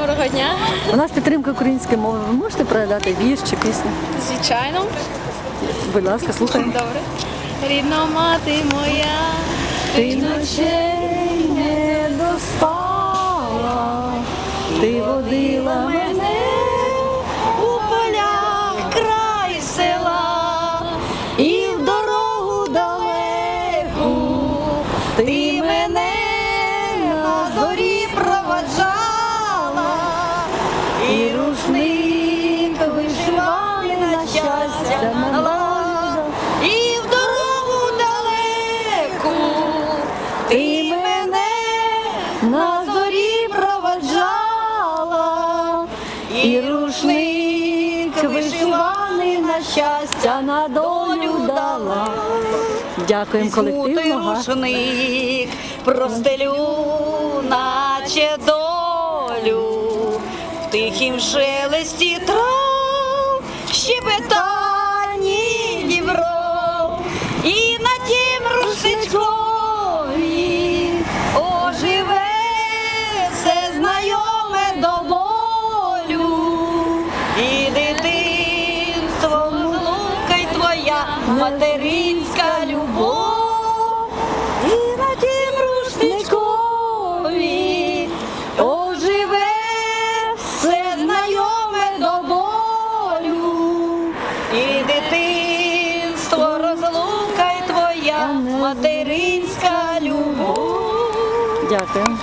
Доброго дня. У нас підтримка української мови. Ви можете передати вірш чи пісню? Звичайно. Будь ласка, слухаємо. Добре. Рідна мати моя. Ти ночей не доспала, ти водила мене у полях край села і в дорогу далеку. Ти мене на зорі проваджала, на зорі проваджала, і рушник вишиваний на щастя на долю дала. Дякуємо колективно. гарно. рушник простелю, наче долю, в тихім шелесті трав, щебетані материнська любов, і на тім рушничкові оживе все знайоме до болю, і дитинство розлука й твоя материнська любов. Дякую.